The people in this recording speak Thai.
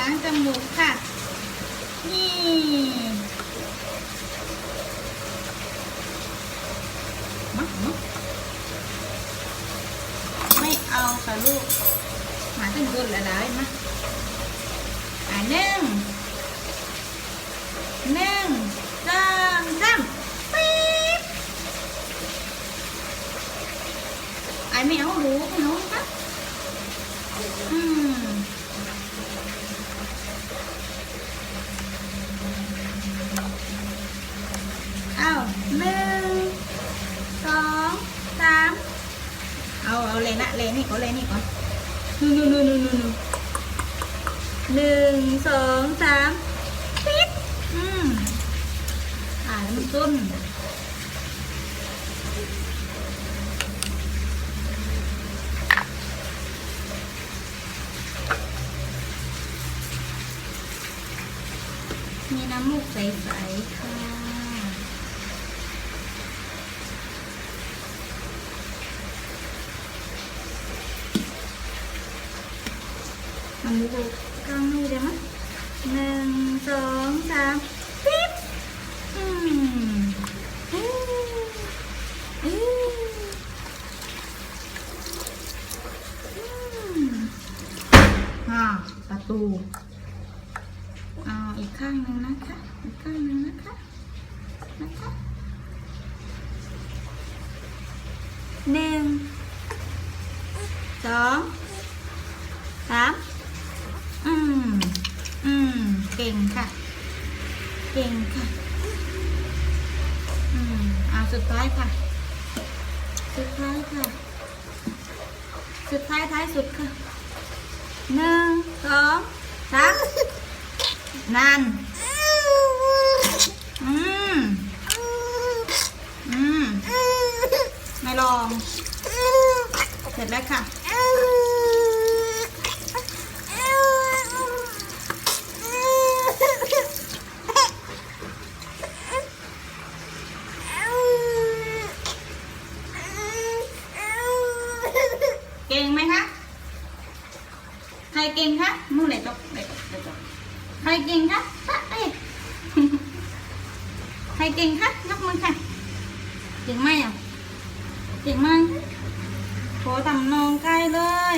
ล้างจมูกค่ะ นี่มามาไม่เอาค่ะลูกหาถึงกุนละได้มาอ่าหนึ่งหนึ่งสองสามปี๊บไอ้ไม่เอารู้ไม่เอาครับอืมเอา หนึ่งสองสามเอาเอาเลยนะเลยนี่ก่อนเลยนี่ก่อนนู่นนู่นนู่นนู่นนู่นหนึ่งสองสามปิดอืมอ่าแล้วมันต้นมีน้ำมูกใสๆค่ะ มันมูกข้างนี้ได้ไหมหนึ่งสองสามปิ๊บอืมอืมอืมอืมอ่าประตูเอาอีกข้างหนึ่งนะคะอีกข้างหนึ่งนะคะนะคะหนึ่งสองสาม อืม อืม เก่งค่ะ เก่งค่ะ อืมเอาสุดท้ายค่ะ สุดท้ายค่ะ สุดท้ายท้ายสุดค่ะหนึ่งสองสามนั่น อืม อืม ไม่ลอง เสร็จแล้วค่ะ เก่งไหมคะ ใครเก่งคะนู่นไหนจบไหนจบไหนจบใครเก่งคะตะเอ้ยใครเก่งคะยกมือค่ะ เก่งไหมอะ เก่งไหมโถทำนองใกล้เลย